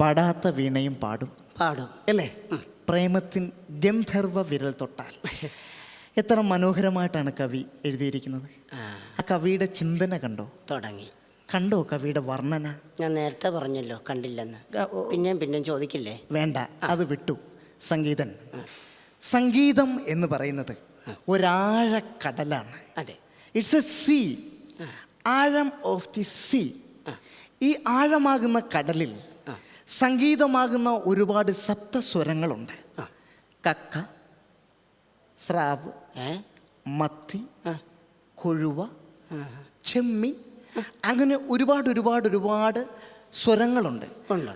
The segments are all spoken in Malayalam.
പാടാത്ത വീണയും പാടും. പാടും. അല്ലേ? പ്രേമത്തിൻ ഗന്ധർവ വിരൽ തൊട്ടാൽ. എത്ര മനോഹരമായിട്ടാണ് കവി എഴുതിയിരിക്കുന്നത്. ആ. കവിയുടെ ചിന്തന കണ്ടോ? തുടങ്ങി. കണ്ടോ കവിയുടെ വർണന? ഞാൻ നേരത്തെ പറഞ്ഞല്ലോ കണ്ടില്ലെന്ന്. പിന്നെയും പിന്നെയും ചോദിക്കില്ലേ? വേണ്ട അത് വിട്ടു. സംഗീതൻ. സംഗീതം എന്ന് പറയുന്നത് ഒരാഴ കടലാണ് അതെ. ഇറ്റ്സ് എ സീ ആഴം ഓഫ് ദി സീ ഈ ആഴമാകുന്ന കടലിൽ. സംഗീതമാകുന്ന ഒരുപാട് സപ്തസ്വരങ്ങളുണ്ട്. കക്ക സ്രാവ് മത്തി കൊഴുവ ചെമ്മി അങ്ങനെ ഒരുപാട് ഒരുപാട് ഒരുപാട് സ്വരങ്ങളുണ്ട്.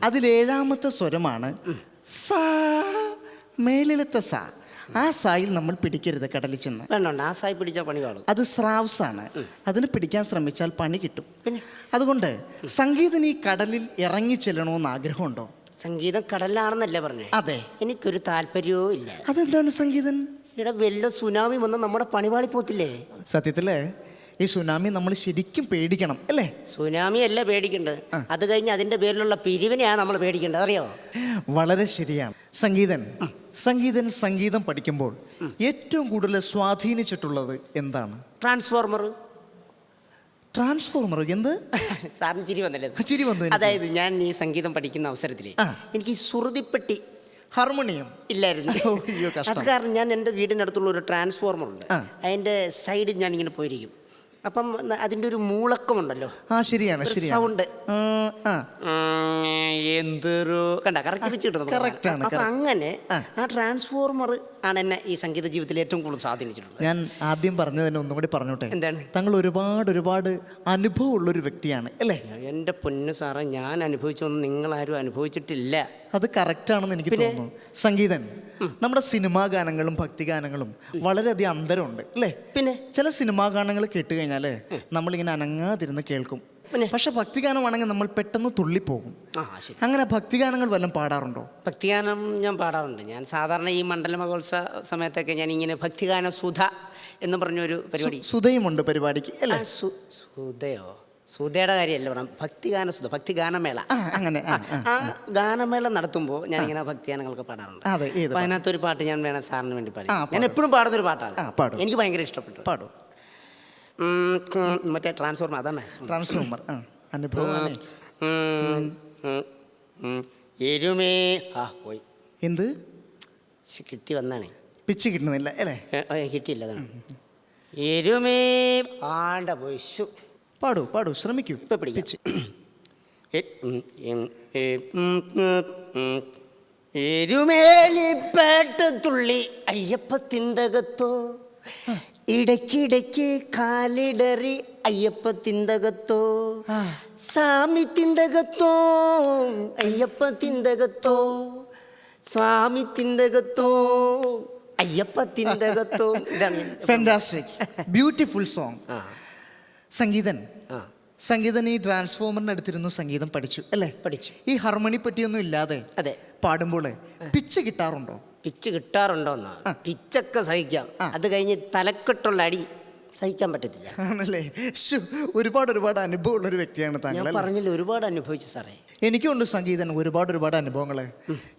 അതിലേഴാമത്തെ സ്വരമാണ് സാ മേളിലത്തെ സാ. ആ സായിൽ നമ്മൾ പിടിക്കരുത് കടലിൽ ചെന്ന്. വേണ്ട ആ സായി പിടിച്ച പണി അത് സ്രാവ്സ് ആണ് അതിന് പിടിക്കാൻ ശ്രമിച്ചാൽ പണി കിട്ടും. പിന്നെ? അതുകൊണ്ട് സംഗീതം ഈ കടലിൽ ഇറങ്ങി ചെല്ലണമെന്ന് ആഗ്രഹമുണ്ടോ? സംഗീതം കടലിലാണെന്നല്ലേ പറഞ്ഞേ? അതെ. എനിക്കൊരു താല്പര്യവും ഇല്ല. അതെന്താണ് സംഗീതം? ഇവിടെ വല്ല സുനാമി വന്ന് നമ്മുടെ പണിവാളി പോത്തില്ലേ സത്യത്തിൽ? ഈ സുനാമി നമ്മൾ ശരിക്കും പേടിക്കണം അല്ലേ? സുനാമി അല്ല പേടിക്കേണ്ടത് അത് കഴിഞ്ഞ് അതിന്റെ പേരിലുള്ള പിരിവിനെയാണ് നമ്മൾ പേടിക്കേണ്ടത് അറിയോ? വളരെ ശരിയാണ്. സംഗീതൻ സംഗീതൻ സംഗീതം പഠിക്കുമ്പോൾ ഏറ്റവും കൂടുതൽ സ്വാധീനിച്ചിട്ടുള്ളത് എന്താണ്? ട്രാൻസ്ഫോർമർ. ട്രാൻസ്ഫോർമർ എന്ത്? സാറിന് ചിരി വന്നല്ലേ? ചിരി വന്നു അതായത് ഞാൻ ഈ സംഗീതം പഠിക്കുന്ന അവസരത്തിൽ എനിക്ക് ശ്രുതിപ്പെട്ടി ഹാർമോണിയം. ഇല്ലായിരുന്നു. അത് കാരണം ഞാൻ എന്റെ വീടിനടുത്തുള്ള ഒരു ട്രാൻസ്ഫോർമർ ഉണ്ട്. അതിന്റെ സൈഡിൽ ഞാൻ ഇങ്ങനെ പോയിരിക്കും. അപ്പം അതിന്റെ അതിന്റെ ഒരു മൂളക്കമുണ്ടല്ലോ. ആ ശരിയാണ് ശരിയാണ്. സൗണ്ട് എന്തൊരു കണ്ട കറക്റ്റ് അപ്പം അങ്ങനെ ആ. ആ ട്രാൻസ്ഫോർമർ ആണ് എന്നെ ഈ സംഗീത ജീവിതത്തിൽ ഏറ്റവും കൂടുതൽ സ്വാധീനിച്ചിട്ടുള്ളത്. ഞാൻ ആദ്യം പറഞ്ഞു തന്നെ ഒന്നും കൂടി പറഞ്ഞോട്ടെ? എന്താണ്? താങ്കൾ ഒരുപാട് ഒരുപാട് അനുഭവമുള്ള ഒരു വ്യക്തിയാണ് അല്ലേ? എന്റെ പൊന്നു സാറേ ഞാൻ അനുഭവിച്ചൊന്നും നിങ്ങളാരും അനുഭവിച്ചിട്ടില്ല. അത് കറക്റ്റ് ആണെന്ന് എനിക്ക് തോന്നുന്നു. സംഗീതൻ നമ്മുടെ സിനിമാ ഗാനങ്ങളും ഭക്തി ഗാനങ്ങളും വളരെയധികം അന്തരമുണ്ട് അല്ലേ? പിന്നെ? ചില സിനിമാ ഗാനങ്ങൾ കേട്ട് കഴിഞ്ഞാൽ നമ്മളിങ്ങനെ അനങ്ങാതിരുന്ന് കേൾക്കും? പക്ഷെ ഭക്തിഗാനമാണെങ്കിൽ നമ്മൾ പെട്ടെന്ന് തുള്ളിപ്പോകും. അങ്ങനെ ഭക്തിഗാനങ്ങൾ വല്ലതും പാടാറുണ്ടോ? ഭക്തിഗാനം ഞാൻ പാടാറുണ്ട്. ഞാൻ സാധാരണ ഈ മണ്ഡല മഹോത്സവ സമയത്തൊക്കെ ഞാൻ ഇങ്ങനെ ഭക്തിഗാന സുധ എന്ന് പറഞ്ഞൊരു പരിപാടി. സുധയുമുണ്ട് പരിപാടിക്ക് അല്ലേ? സുധയോ? സുധയുടെ കാര്യമല്ല പറയാം ഭക്തിഗാന സുധ ഭക്തിഗാനമേള. അങ്ങനെ ആ, ഗാനമേള നടത്തുമ്പോൾ ഞാൻ ഇങ്ങനെ ഭക്തിഗാനങ്ങളൊക്കെ പാടാറുണ്ട്. അതെ ഏത് അപ്പൊ അതിനകത്ത് പാട്ട് ഞാൻ വേണം സാറിന് വേണ്ടി പാടി. ഞാൻ എപ്പോഴും പാടുന്നൊരു പാട്ടാണ്. എനിക്ക് ഭയങ്കര ഇഷ്ടപ്പെട്ടു. പാടൂ. മറ്റേ ട്രാൻസ്ഫോർമർ അതാണ്. ട്രാൻസ്ഫോർമർ ആ അനുഭവമാണ്. എരുമേ ആ പോയി. എന്ത്? കിട്ടി വന്നാണ്. പിച്ച് കിട്ടുന്നില്ല അല്ലേ? കിട്ടിയില്ല അതാണ്. എരുമേ ആണ്ട പോയിശു പാടു പാടൂ ശ്രമിക്കൂ. ഇപ്പം പിടിച്ച് പിച്ച്. തുള്ളി അയ്യപ്പത്തിന്റെ ഉം, ഇടയ്ക്കിടയ്ക്ക് കാലിടറി അയ്യപ്പ തിന്തകത്തോ സ്വാമി തിന്തകത്തോ അയ്യപ്പ തിന്തകത്തോ സ്വാമി തിന്തകത്തോ അയ്യപ്പ തിന്തകത്തോ ഇതാണ് ബ്യൂട്ടിഫുൾ സോങ് സംഗീതൻ. സംഗീതൻ ഈ ട്രാൻസ്ഫോമറിന് അടുത്തിരുന്നു സംഗീതം പഠിച്ചു അല്ലേ? പഠിച്ചു. ഈ ഹാർമോണി പറ്റിയൊന്നും ഇല്ലാതെ അതെ. പാടുമ്പോൾ പിച്ച് കിട്ടാറുണ്ടോ? പിച്ച് കിട്ടാറുണ്ടോന്നാ ആ. പിച്ചൊക്കെ സഹിക്കാം. അത് കഴിഞ്ഞ് തലക്കെട്ടുള്ള അടി സഹിക്കാൻ പറ്റത്തില്ല. ആണല്ലേ? ശ്ശോ, ഒരുപാട് ഒരുപാട് അനുഭവമുള്ള ഒരു വ്യക്തിയാണ് ഞാൻ താങ്കൾ അല്ലേ? പറഞ്ഞില്ല ഒരുപാട് അനുഭവിച്ചു സാറേ. എനിക്കുണ്ട് സംഗീതൻ ഒരുപാട് ഒരുപാട് അനുഭവങ്ങൾ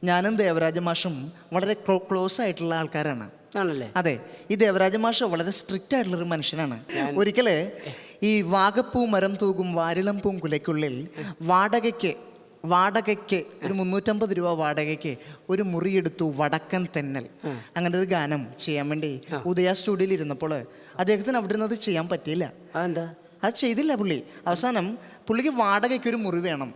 ഞാനും ദേവരാജ മാഷും വളരെ ക്ലോസ് ആയിട്ടുള്ള ആൾക്കാരാണ്. ആണല്ലേ? അതെ ഈ ദേവരാജ മാഷ് വളരെ സ്ട്രിക്റ്റ് ആയിട്ടുള്ള ഒരു മനുഷ്യനാണ്. ഒരിക്കലേ ഈ വാഗപ്പൂ മരം തൂകും വാരിളം പൂങ്കുലയ്ക്കുള്ളിൽ വാടകയ്ക്ക് വാടകയ്ക്ക് ഒരു മുന്നൂറ്റമ്പത് രൂപ വാടകയ്ക്ക് ഒരു മുറിയെടുത്തു വടക്കൻ തെന്നൽ. അങ്ങനെ ഒരു ഗാനം ചെയ്യാൻ വേണ്ടി ഉദയ സ്റ്റുഡിയോയിൽ ഇരുന്നപ്പോൾ അദ്ദേഹത്തിന് അവിടെ നിന്ന് അത് ചെയ്യാൻ പറ്റിയില്ല. അത് ചെയ്തില്ല പുള്ളി. അവസാനം പുള്ളിക്ക് വാടകയ്ക്ക് ഒരു മുറി വേണം.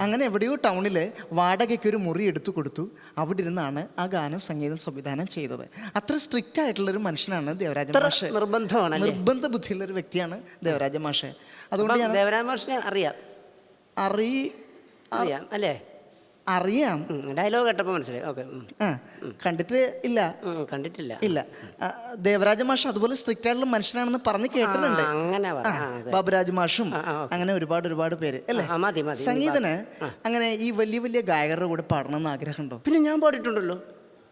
അങ്ങനെ എവിടെയോ ടൗണിൽ വാടകയ്ക്ക് ഒരു മുറി എടുത്തു കൊടുത്തു. അവിടെ ഇരുന്നാണ് ആ ഗാനം സംഗീതം സംവിധാനം ചെയ്തത്. അത്ര സ്ട്രിക്റ്റ് ആയിട്ടുള്ള ഒരു മനുഷ്യനാണ് ദേവരാജ മാഷെ. നിർബന്ധമാണ് നിർബന്ധ ബുദ്ധിയുള്ള ഒരു വ്യക്തിയാണ് ദേവരാജ മാഷ്. അതുകൊണ്ട് ഞാൻ മാഷിനെ അറിയാം. അറി അറിയാം അല്ലേ? അറിയാം. ഡയലോഗ് കേട്ടപ്പോൾ മനസ്സിലായി. ഓക്കെ കണ്ടിട്ട് ഇല്ല. കണ്ടിട്ടില്ല. ഇല്ല. ദേവരാജ മാഷ് അതുപോലെ സ്ട്രിക്റ്റ് ആയിട്ടുള്ള മനുഷ്യനാണെന്ന് പറഞ്ഞ് കേട്ടിട്ടുണ്ട്. അങ്ങനെ. ബാബുരാജ് മാഷും. അങ്ങനെ ഒരുപാട് ഒരുപാട് പേര് അല്ലേ? ആ, മതി, മതി. സംഗീതന് അങ്ങനെ ഈ വലിയ വലിയ ഗായകരുടെ കൂടെ പാടണം എന്ന് ആഗ്രഹമുണ്ടോ? പിന്നെ ഞാൻ പാടിയിട്ടുണ്ടല്ലോ.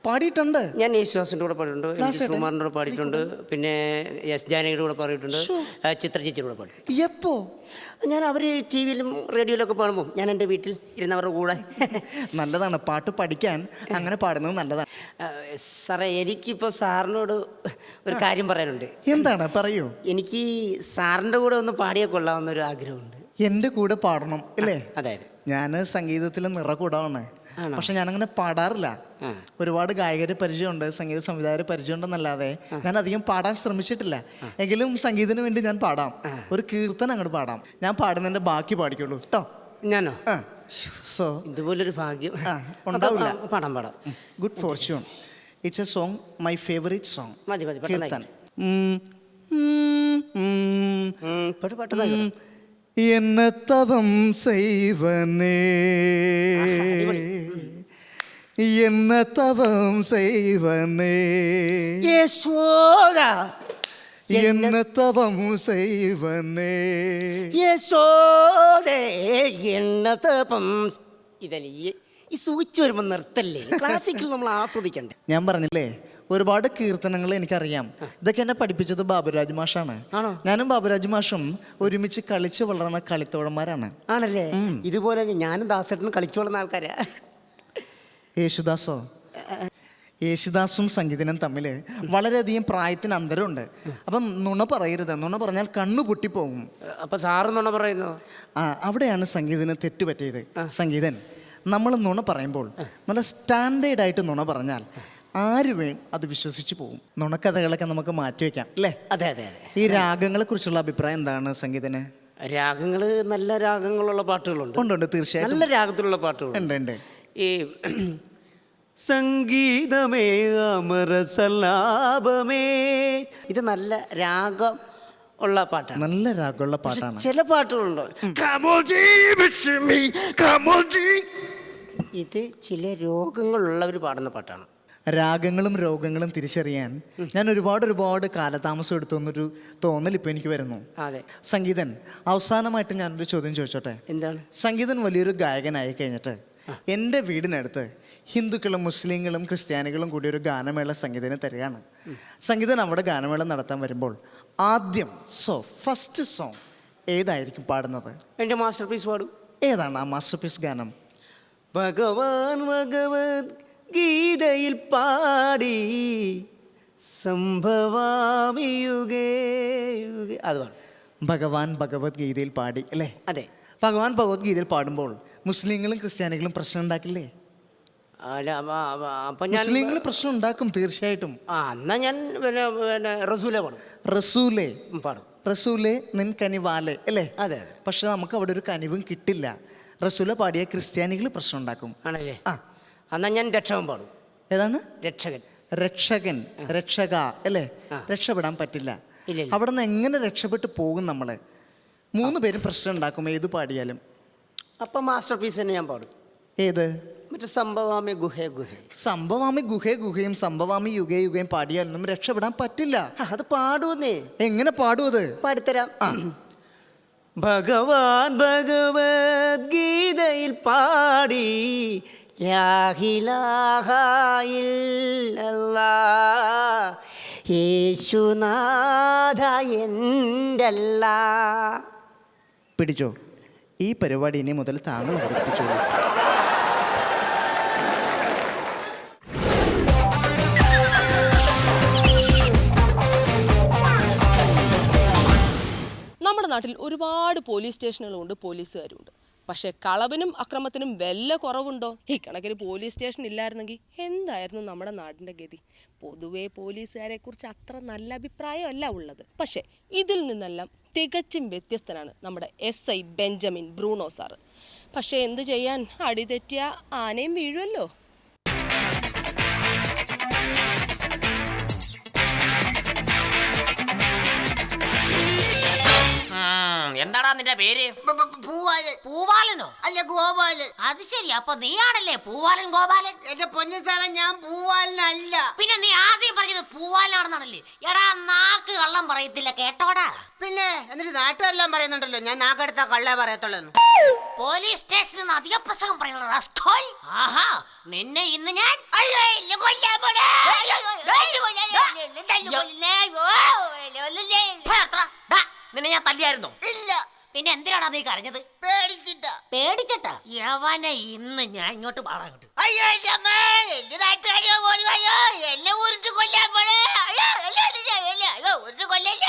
പാടിയിട്ടുണ്ട്. ഞാൻ യേശുദാസിന്റെ കൂടെ പാടിയിട്ടുണ്ട്. M G? ശ്രീകുമാറിന്റെ കൂടെ പാടിയിട്ടുണ്ട്. പിന്നെ എസ് ജാനകിയുടെ കൂടെ പാടിയിട്ടുണ്ട്. ചിത്രചേച്ചിയുടെ കൂടെ പാടി എപ്പോ? ഞാൻ അവർ ടി വിയിലും റേഡിയോയിലൊക്കെ പാടുമ്പോൾ ഞാൻ എന്റെ വീട്ടിൽ ഇരുന്നവരുടെ കൂടെ. നല്ലതാണ്. പാട്ട് പഠിക്കാൻ അങ്ങനെ പാടുന്നത് നല്ലതാണ്. സാറേ എനിക്കിപ്പോൾ സാറിനോട് ഒരു കാര്യം പറയാനുണ്ട്. എന്താണ്? പറയൂ. എനിക്ക് സാറിന്റെ കൂടെ ഒന്ന് പാടിയാൽ കൊള്ളാമെന്നൊരു ആഗ്രഹമുണ്ട്. എന്റെ കൂടെ പാടണം അല്ലേ? അതായത് ഞാൻ സംഗീതത്തിൽ നിറകൂടാണ്. ആണോ? പക്ഷെ ഞാനങ്ങനെ പാടാറില്ല. ഒരുപാട് ഗായകരെ പരിചയമുണ്ട് സംഗീത സംവിധായകരെ പരിചയമുണ്ടെന്നല്ലാതെ ഞാൻ അധികം പാടാൻ ശ്രമിച്ചിട്ടില്ല. എങ്കിലും സംഗീതത്തിന് വേണ്ടി ഞാൻ പാടാം. ഒരു കീർത്തനം അങ്ങോട്ട് പാടാം. ഞാൻ പാടുന്നതിന്റെ ബാക്കി പാടിക്കുള്ളൂ കേട്ടോ ഞാനോ? സോ ഇതുപോലൊരു ഭാഗ്യം. ഉണ്ടാവില്ല. പാടാം പാടാം. Good fortune it's a song my favourite song മതി മതി പെട്ടെന്ന് കീർത്തൻ. പെട്ടെന്ന് പെട്ടെന്ന്. என்ன தவம் செய்வனே என்ன தவம் செய்வனே യശോദ என்ன தவம் செய்வனே യശോദേ എന്നതപം ഇതല്ലേ ഈ- ഈ സൂചിച്ച് വരുമ്പോൾ നിർത്തല്ലേ ക്ലാസിക്കൽ നമ്മൾ ആസ്വദിക്കണ്ടേ ഞാൻ പറഞ്ഞില്ലേ ഒരുപാട് കീർത്തനങ്ങൾ എനിക്കറിയാം. ഇതൊക്കെ എന്നെ പഠിപ്പിച്ചത് ബാബുരാജ് മാഷാണ്? ഞാനും ബാബുരാജ് മാഷും ഒരുമിച്ച് കളിച്ച് വളർന്ന കളിത്തോഴന്മാരാണ് ആണല്ലേ? ഇതുപോലെ ഞാനും ദാസേട്ടനും കളിച്ചു വളർന്ന ആൾക്കാരാ. യേശുദാസോ? യേശുദാസും സംഗീതനും തമ്മിൽ വളരെയധികം പ്രായത്തിന് അന്തരമുണ്ട്. അപ്പം നുണ പറയരുത്. നുണ പറഞ്ഞാൽ കണ്ണു പൊട്ടിപ്പോകും അപ്പൊ നുണ പറയുന്നു? ആ അവിടെയാണ് സംഗീതന് തെറ്റുപറ്റിയത്. സംഗീതൻ നമ്മൾ നുണ പറയുമ്പോൾ നല്ല സ്റ്റാൻഡേർഡ് ആയിട്ട് നുണ പറഞ്ഞാൽ ആര് വേണം അത് വിശ്വസിച്ച് പോകും. നുണക്കഥകളൊക്കെ നമുക്ക് മാറ്റിവെക്കാം അല്ലേ? അതെ അതെ അതെ. ഈ രാഗങ്ങളെ കുറിച്ചുള്ള അഭിപ്രായം എന്താണ് സംഗീതന്? രാഗങ്ങൾ നല്ല രാഗങ്ങളുള്ള പാട്ടുകളുണ്ട്. ഉണ്ട് ഉണ്ട് തീർച്ചയായിട്ടും. നല്ല രാഗത്തിലുള്ള പാട്ടുകളുണ്ട്. ഉണ്ട് ഉണ്ട്. ഈ സംഗീതമേ അമര സല്ലാപമേ. ഇത് നല്ല രാഗം ഉള്ള പാട്ടാണ്. നല്ല രാഗമുള്ള പാട്ടാണ്. ചില പാട്ടുകളുണ്ടോ? ഇത് ചില രോഗങ്ങളുള്ളവർ പാടുന്ന പാട്ടാണ്. രാഗങ്ങളും രോഗങ്ങളും തിരിച്ചറിയാൻ ഞാൻ ഒരുപാട് ഒരുപാട് കാലതാമസം എടുത്തു എന്നൊരു തോന്നൽ ഇപ്പം എനിക്ക് വരുന്നു. അതെ. സംഗീതൻ അവസാനമായിട്ട് ഞാനൊരു ചോദ്യം ചോദിച്ചോട്ടെ? എന്താണ്? സംഗീതൻ വലിയൊരു ഗായകനായി കഴിഞ്ഞിട്ട് എന്റെ വീടിനടുത്ത് ഹിന്ദുക്കളും മുസ്ലിങ്ങളും ക്രിസ്ത്യാനികളും കൂടി ഒരു ഗാനമേള സംഗീതനെ തരികയാണ്. സംഗീതൻ അവിടെ ഗാനമേള നടത്താൻ വരുമ്പോൾ ആദ്യം സോ ഫസ്റ്റ് സോങ് ഏതായിരിക്കും പാടുന്നത്? എന്റെ മാസ്റ്റർ പീസ് പാടും. ഏതാണ് ആ മാസ്റ്റർ പീസ് ഗാനം? ഭഗവാൻ ഭഗവത് ഗീതയിൽ പാടി സംഭവാമിയുകയുക യുഗേ യുഗേ അത് പാടും. ഭഗവാൻ ഭഗവത്ഗീതയിൽ പാടി അല്ലേ? അതെ. ഭഗവാൻ ഭഗവത്ഗീതയിൽ പാടുമ്പോൾ മുസ്ലിങ്ങളും ക്രിസ്ത്യാനികളും പ്രശ്നം ഉണ്ടാക്കില്ലേ? മുസ്ലിങ്ങൾ പ്രശ്നം ഉണ്ടാക്കും തീർച്ചയായിട്ടും. ആ എന്നാ ഞാൻ പിന്നെ പിന്നെ റസൂലെ പാടും. റസൂലെ. പാടും. റസൂലെ നിൻ കനിവാലെ അല്ലേ? അതെ അതെ. പക്ഷെ നമുക്ക് അവിടെ ഒരു കനിവും കിട്ടില്ല. റസൂല പാടിയ ക്രിസ്ത്യാനികൾ പ്രശ്നം ഉണ്ടാക്കും. ആണല്ലേ? ആ. എന്നാ ഞാൻ രക്ഷകൻ പാടും. ഏതാണ്? രക്ഷകൻ. രക്ഷകൻ രക്ഷക അല്ലേ. രക്ഷപ്പെടാൻ പറ്റില്ല. അവിടെ നിന്ന് എങ്ങനെ രക്ഷപ്പെട്ട് പോകും നമ്മൾ? മൂന്ന് പേരും പ്രശ്നം ഉണ്ടാക്കും ഏത് പാടിയാലും. അപ്പൊ മാസ്റ്റർ പീസ് തന്നെ ഞാൻ പാടും. ഏത്? മറ്റേ സംഭവാമി ഗുഹേ ഗുഹേ. സംഭവാമി ഗുഹേ ഗുഹയും സംഭവാമി യുഗേ യുഗയും പാടിയാലൊന്നും രക്ഷപ്പെടാൻ പറ്റില്ല. അത് പാടുവന്നേ. എങ്ങനെ പാടും അത്? പാടിത്തരാം. ഭഗവാൻ ഭഗവത്ഗീതയിൽ പാടി യേശുനാഥ പിടിച്ചോ. ഈ പരിപാടി ഇനി മുതൽ താങ്കൾ അവതരിപ്പിച്ചോളൂ. നമ്മുടെ നാട്ടിൽ ഒരുപാട് പോലീസ് സ്റ്റേഷനുകളുണ്ട് പോലീസുകാരുണ്ട്. പക്ഷേ കളവിനും അക്രമത്തിനും വല്ല കുറവുണ്ടോ? ഈ കണക്കിന് പോലീസ് സ്റ്റേഷൻ ഇല്ലായിരുന്നെങ്കിൽ എന്തായിരുന്നു നമ്മുടെ നാടിന്റെ ഗതി? പൊതുവേ പോലീസുകാരെ കുറിച്ച് അത്ര നല്ല അഭിപ്രായമല്ല ഉള്ളത്. പക്ഷേ ഇതിൽ നിന്നെല്ലാം തികച്ചും വ്യത്യസ്തനാണ് നമ്മുടെ S I Benjamin Bruno sir. പക്ഷേ എന്ത് ചെയ്യാൻ? അടിതെറ്റിയ ആനയും വീഴുമല്ലോ എന്താടാ നിന്റെ പേര്? പൂവാലൻ. പൂവാലനോ? അല്ല ഗോപാലൻ. അത് ശരി അപ്പൊ നീയാണല്ലേ പൂവാലൻ ഗോപാലൻ? എന്റെ പൊന്നു സാറേ ഞാൻ പൂവാലനല്ല. പിന്നെ നീ ആദ്യം പറഞ്ഞത് പൂവാലാണെന്നാണല്ലേ എടാ നാക്ക് കള്ളം പറയത്തില്ല കേട്ടോടാ. പിന്നെ എന്നിട്ട് നാട്ടുകാരെല്ലാം പറയുന്നുണ്ടല്ലോ ഞാൻ നാക്കെടുത്ത കള്ളേ പറയത്തുള്ളൂ പോലീസ് സ്റ്റേഷനിൽ നിന്ന് അധിക പ്രസംഗം പറയുന്നത് ആഹാ നിന്നെ ഇന്ന് ഞാൻ അയ്യോ നിന്നെ ഞാൻ തല്ലിയായിരുന്നോ? ഇല്ല. പിന്നെ എന്തിനാണ് അത് കരഞ്ഞത്? പേടിച്ചിട്ടാ. പേടിച്ചിട്ടാ? യവനെ ഇന്ന് ഞാൻ ഇങ്ങോട്ട് പാടാൻ കിട്ടും അയ്യോ എന്റെ അമ്മ എന്റെ നാട്ടുകാരോ ഓടി അയ്യോ എന്നെ ഉരുട്ട് കൊല്ലാൻ പോണേ. അയ്യോ എന്നെ എന്നെ, എന്നെ, അയ്യോ ഉരുട്ട് കൊല്ലല്ലേ.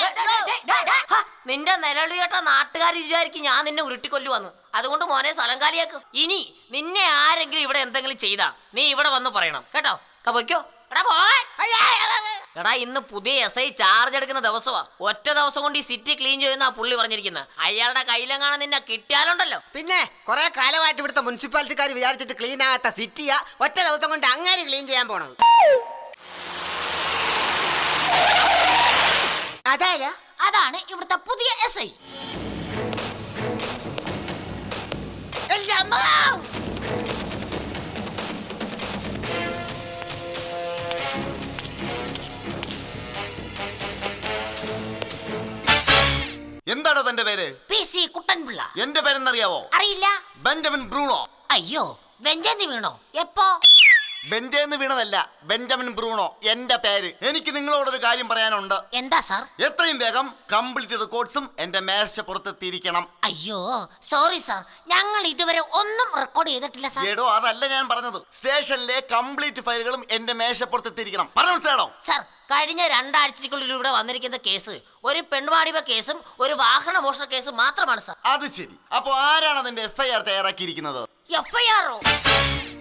ഹ, നിന്റെ നിലവിളി കേട്ട നാട്ടുകാർ വിചാരിക്കും ഞാൻ നിന്നെ ഉരുട്ടിക്കൊല്ലുവന്ന്. അതുകൊണ്ട് മോനെ സ്ഥലം കാലിയാക്കും. ഇനി നിന്നെ ആരെങ്കിലും ഇവിടെ എന്തെങ്കിലും ചെയ്താ നീ ഇവിടെ വന്ന് പറയണം. കേട്ടോ? എടാ പൊയ്ക്കോ. എടാ പോവാൻ അയ്യോ. എടാ ഇന്ന് പുതിയ എസ് ഐ ചാർജ് എടുക്കുന്ന ദിവസമാ. ഒറ്റ ദിവസം കൊണ്ട് ഈ സിറ്റി ക്ലീൻ ചെയ്യുന്ന പുള്ളി പറഞ്ഞിരിക്കുന്നത് അയാളുടെ കയ്യിലെങ്ങാണ് നിന്നെ കിട്ടിയാലുണ്ടല്ലോ. പിന്നെ കുറെ കാലമായിട്ട് ഇവിടുത്തെ മുനിസിപ്പാലിറ്റിക്കാർ വിചാരിച്ചിട്ട് ക്ലീൻ ആകാത്ത സിറ്റിയാ ഒറ്റ ദിവസം കൊണ്ട് അങ്ങനെ ക്ലീൻ ചെയ്യാൻ പോണത്. അതാരാ? അതാണ് ഇവിടുത്തെ പുതിയ എസ് ഐ എന്താണോ തന്റെ പേര്? P C Kuttan Pillai. എന്റെ പേരെന്നറിയാവോ? അറിയില്ല. Benjamin Bruno? അയ്യോ വെഞ്ചന്തി വീണോ? എപ്പോ? ബെഞ്ചേന്ന് വീണതല്ല ബെഞ്ചമിൻ ബ്രൂണോ എന്റെ പേര്. എനിക്ക് നിങ്ങളോടൊരു കാര്യം പറയാനുണ്ട്. എന്താ സാർ? എത്രയും വേഗം കംപ്ലീറ്റ് റെക്കോർഡ്സും എന്റെ മേശ പുറത്തെത്തിയിരിക്കണം. അയ്യോ സോറി സാർ. ഞങ്ങൾ ഇതുവരെ ഒന്നും റെക്കോർഡ് ചെയ്തിട്ടില്ല സാർ. എടോ അതല്ല ഞാൻ പറഞ്ഞത്. സ്റ്റേഷനിലെ കംപ്ലീറ്റ് ഫയലുകളും എന്റെ മേശ പുറത്തെത്തിയിരിക്കണം. പറഞ്ഞു മനസ്സിലാണോ സാർ കഴിഞ്ഞ രണ്ടാഴ്ചക്കുള്ളിൽ ഇവിടെ വന്നിരിക്കുന്ന കേസ് ഒരു പെൺവാണിഭ കേസും ഒരു വാഹന മോഷണ കേസും മാത്രമാണ് സാർ. അത് ശരി. അപ്പൊ ആരാണ് അതിന്റെ എഫ്ഐആർ തയ്യാറാക്കിയിരിക്കുന്നത്? എഫ്ഐആറോ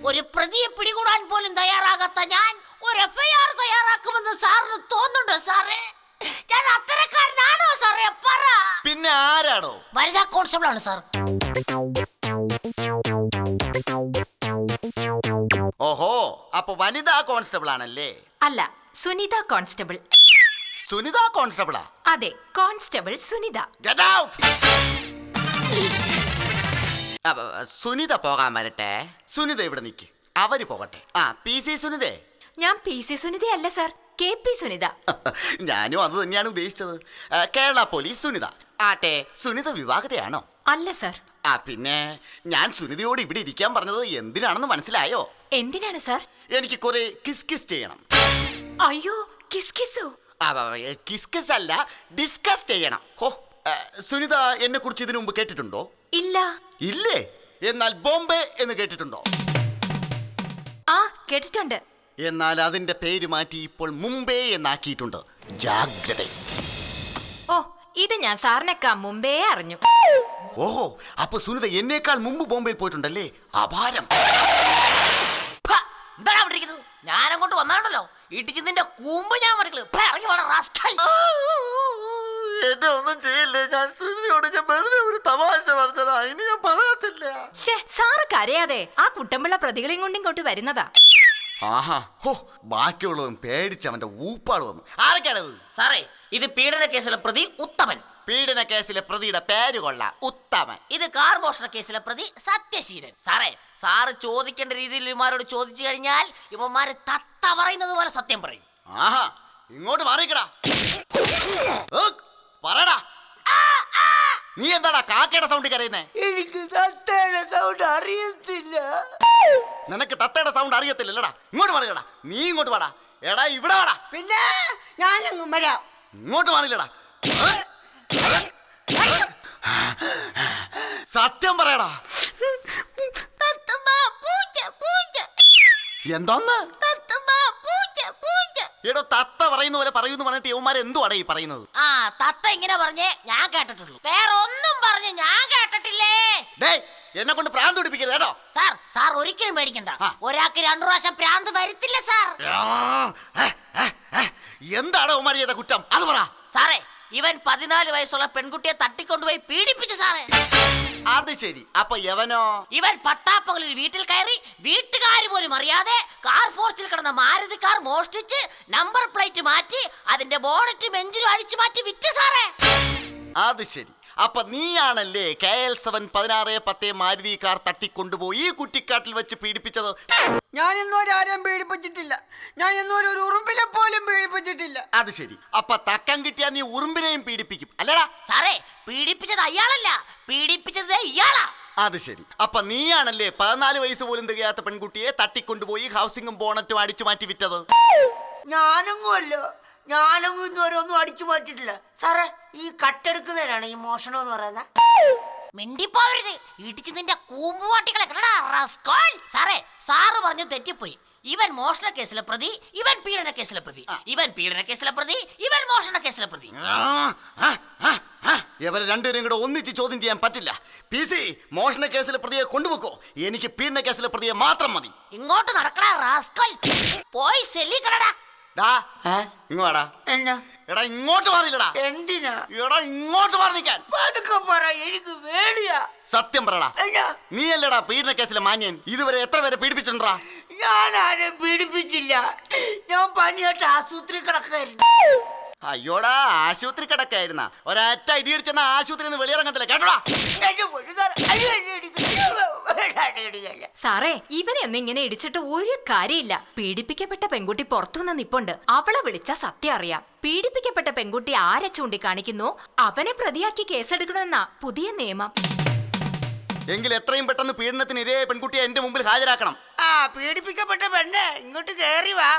ഒരു പ്രതിയെ പിടികൂടാൻ പോലും തയ്യാറാകാത്ത ഞാൻ ഒരു എഫ്ഐആർ തയ്യാറാക്കുമെന്ന് സാറിന് തോന്നുന്നുണ്ടോ സാറേ? ഞാൻ അത്തരക്കാരനാണോ സാറേ? പറ. പിന്നെ ആരാണോ? വനിതാ കോൺസ്റ്റബിൾ ആണ് സാർ. ഓഹോ അപ്പൊ വനിതാ കോൺസ്റ്റബിൾ ആണല്ലേ അല്ല സുനിത കോൺസ്റ്റബിൾ. സുനിത കോൺസ്റ്റബിളാ? അതെ constable Sunitha. Get out! Sunitha പോകാൻ വരട്ടെ. സുനിത ഇവിടെ നിൽക്ക് അവർ പോകട്ടെ. ആ പി സി സുനിതേ? ഞാൻ പി സി സുനിത അല്ല സാർ. K P Sunitha. ഞാനും അത് തന്നെയാണ് ഉദ്ദേശിച്ചത്. കേരള പോലീസ് സുനിത. ആട്ടെ സുനിത വിവാഹിതയാണോ? അല്ല സാർ. ആ പിന്നെ ഞാൻ സുനിതയോട് ഇവിടെ ഇരിക്കാൻ പറഞ്ഞത് എന്തിനാണെന്ന് മനസ്സിലായോ? എന്തിനാണ് സാർ? എനിക്ക് കുറെ കിസ് കിസ് ചെയ്യണം. അയ്യോ കിസ് കിസോ? കിസ് കിസ് അല്ല ഡിസ്കസ് ചെയ്യണം. ഹോ സുനിത എന്നെ കുറിച്ച് ഇതിനു മുമ്പ് കേട്ടിട്ടുണ്ടോ? ഇല്ല. ഇല്ലേ? എന്നാൽ ബോംബെ എന്ന് കേട്ടിട്ടുണ്ടോ? ആ കേട്ടിട്ടുണ്ട്. എന്നാൽ അതിന്റെ പേര് മാറ്റി ഇപ്പോൾ മുംബൈ എന്നാക്കിയിട്ടുണ്ട്. ജാഗ്രത. ഓ ഇത് ഞാൻ സാറിനേക്കാ മുമ്പേ അറിഞ്ഞു. ഓഹോ അപ്പൊ സുനിത എന്നേക്കാൾ മുമ്പ് ബോംബെയിൽ പോയിട്ടുണ്ടല്ലേ? അപാരം. എന്താണ് അവിടെ ഇരിക്കുന്നത്? ഞാൻ അങ്ങോട്ട് വന്നാണല്ലോ ഇടിച്ചതിന്റെ കൂമ്പ് ഞാൻ മറിക്കൽ. ഇറങ്ങി വേണം എന്നെ ഒന്നും ചെയ്യില്ലേ. ഞാൻ സുനിതയോട് ഞാൻ വെറുതെ ഒരു തമാശ പറഞ്ഞതാ. ഇനി ഞാൻ പറയത്തില്ല. ഷേ സാറ് കരയാതെ ആ കുട്ടമ്പിള്ള പ്രതികളെയും കൊണ്ട് ഇങ്ങോട്ട് വരുന്നതാ. ആഹാ ഹോ ബാക്കിയുള്ളവൻ പേടിച്ച് അവന്റെ ഊപ്പാട് വന്നു. ആരൊക്കെയാണത്? സാറേ ഇത് പീഡന കേസിലെ പ്രതി ഉത്തമൻ. പീഡന കേസിലെ പ്രതിയുടെ പേര് കൊള്ളാം. ഉത്തമൻ. ഇത് കാർ മോഷണ കേസിലെ പ്രതി സത്യശീലൻ. സാറേ സാറ് ചോദിക്കേണ്ട രീതിയിൽ ഇവന്മാരോട് ചോദിച്ചു കഴിഞ്ഞാൽ ഇവന്മാര് തത്ത പറയുന്നത് പോലെ സത്യം പറയും. ആഹാ ഇങ്ങോട്ട് മാറിക്കടാ. ഏ, പറയടാ നീ എന്താടാ കാക്കയുടെ സൗണ്ട് കരയുന്നേ? എനിക്ക് തത്തയുടെ സൗണ്ട് അറിയത്തില്ല. നിനക്ക് തത്തയുടെ സൗണ്ട് അറിയത്തില്ലല്ലടാ. ഇങ്ങോട്ട് മാറിക്കടാ നീ ഇങ്ങോട്ട് വാടാ. എടാ ഇവിടെ വാടാ. പിന്നെ ഞാനങ്ങും വരാം. ഇങ്ങോട്ട് മാറില്ലടാ? സത്യം പറയടാ. എന്തോന്ന്? എടോ തത്ത പറയുന്ന പോലെ പറയുന്നു പറഞ്ഞിട്ട് യവന്മാരെ എന്തുവാടാ ഈ പറയുന്നത്? ആ തത്ത ഇങ്ങനെ പറഞ്ഞേ ഞാൻ കേട്ടിട്ടുള്ളൂ. വേറെ ഒന്നും പറഞ്ഞ് ഞാൻ കേട്ടിട്ടില്ലേ? ഡേ എന്നെ കൊണ്ട് പ്രാന്ത് പിടിപ്പിക്കരുത് കേട്ടോ. സാർ സാർ ഒരിക്കലും പേടിക്കണ്ട. ഒരാൾക്ക് രണ്ടു പ്രാവശ്യം പ്രാന്ത് വരത്തില്ല സാർ. എന്താണ് ഉമാരി ചെയ്ത കുറ്റം? അത് പറ. സാറേ ഇവൻ പതിനാല് വയസ്സുള്ള പെൺകുട്ടിയെ തട്ടിക്കൊണ്ടുപോയി പീഡിപ്പിച്ചു സാറേ. അത് ശരി. അപ്പൊ യവനോ? ഇവൻ പട്ടാപ്പകലിൽ വീട്ടിൽ കയറി വീട്ടുകാർ പോലും അറിയാതെ കാർ ഫോർച്ചിൽ കിടന്ന മാരുതി കാർ മോഷ്ടിച്ച് നമ്പർ പ്ലേറ്റ് മാറ്റി അതിന്റെ ബോണറ്റും എഞ്ചിനും അഴിച്ചു മാറ്റി വിറ്റ് സാറേ. അത് ശരി. അപ്പൊ നീയാണല്ലേ കെ എൽ സെവൻ പതിനാറ് പത്ത് മാരുതി കാർ തട്ടിക്കൊണ്ടുപോയി ഈ കുറ്റിക്കാട്ടിൽ വെച്ച് പീഡിപ്പിച്ചത്? ഞാൻ ഇന്നുവരെ ആരെയും പീഡിപ്പിച്ചിട്ടില്ല. ഞാൻ ഇന്നുവരെ ഒരു ഉറുമ്പിനെ പോലും പീഡിപ്പിച്ചിട്ടില്ല. അത് ശരി. അപ്പൊ തക്കം കിട്ടിയാ നീ ഉറുമ്പിനെയും പീഡിപ്പിക്കും. അല്ലടാ. സാറേ പീഡിപ്പിച്ചത് അയാളല്ല. പീഡിപ്പിച്ചത് ഇയാളാ. അത് ശരി. അപ്പൊ നീയാണല്ലേ പതിനാല് വയസ്സ് പോലും തികയാത്ത പെൺകുട്ടിയെ തട്ടിക്കൊണ്ടുപോയി ഹൗസിംഗും ബോണറ്റും അടിച്ചു മാറ്റി വിറ്റത് ഞാനും അല്ല ഞാനൊന്നും ഇന്നുവരെ ഒന്നും അടിച്ചു മാറ്റിട്ടില്ല സാറേ ഈ കട്ടെടുക്കുന്നതിനാണ് ഈ മോഷണം എന്ന് പറയുന്നത്. മിണ്ടിപ്പോവരുത്. ഇടിച്ച് നിന്റെ കൂമ്പുവാട്ടികളെ സാറേ സാറ് പറഞ്ഞു തെറ്റിപ്പോയി. ഇവൻ മോഷണ കേസിലെ പ്രതി ഇവൻ പീഡന കേസിലെ പ്രതി. ഇവൻ പീഡന കേസിലെ പ്രതി ഇവൻ മോഷണ കേസിലെ പ്രതി. ആ, ആ, ആ, ആ. ഇവരെ രണ്ടുപേരും കൂടെ ഒന്നിച്ച് ചോദ്യം ചെയ്യാൻ പറ്റില്ല. പി സി മോഷണ കേസിലെ പ്രതിയെ കൊണ്ടുപോക്കോ? എനിക്ക് പീഡന കേസിലെ പ്രതിയെ മാത്രം മതി. ഇങ്ങോട്ട് നടക്കടാ റാസ്കൽ പോയി സെല്ലി ഡാ വാടാ. എന്നാ? എടാ ഇങ്ങോട്ട് എന്തിനാ? എടാ ഇങ്ങോട്ട് മാറി നിൽക്കാൻ പതുക്കെ പറ എനിക്ക് വേടിയാ സത്യം പറടാ എന്നാ? നീ അല്ലടാ പീഡന കേസിലെ മാന്യൻ. ഇതുവരെ എത്ര പേരെ പീഡിപ്പിച്ചിട്ടുണ്ടാ? ഞാൻ ആരെയും പീഡിപ്പിച്ചില്ല. ഞാൻ പണിയായിട്ട് ആശുപത്രി കിടക്കായിരുന്നു അയ്യോടാ ആശുപത്രി കിടക്കായിരുന്ന. ഒരൊറ്റ ഇടിയടിച്ചെന്ന ആശുപത്രി നിന്ന് വെളിയിറങ്ങത്തില്ല. കേട്ടോടാ? സാറേ. ഇവനെ ഒന്നും ഇങ്ങനെ ഇടിച്ചിട്ട് ഒരു കാര്യമില്ല. പീഡിപ്പിക്കപ്പെട്ട പെൺകുട്ടി പുറത്തുനിന്ന് നിപ്പുണ്ട്. അവളെ വിളിച്ച സത്യം അറിയാം. പീഡിപ്പിക്കപ്പെട്ട പെൺകുട്ടി ആരെ ചൂണ്ടിക്കാണിക്കുന്നു? അവനെ പ്രതിയാക്കി കേസെടുക്കണമെന്നാ പുതിയ നിയമം. എങ്കിൽ എത്രയും പെട്ടെന്ന് പീഡനത്തിന് ഇരയായ പെൺകുട്ടിയെ എന്റെ മുമ്പിൽ ഹാജരാക്കണം. ആ പീഡിപ്പിക്കപ്പെട്ട പെണ്ണ് ഇങ്ങോട്ട് കയറി വാ.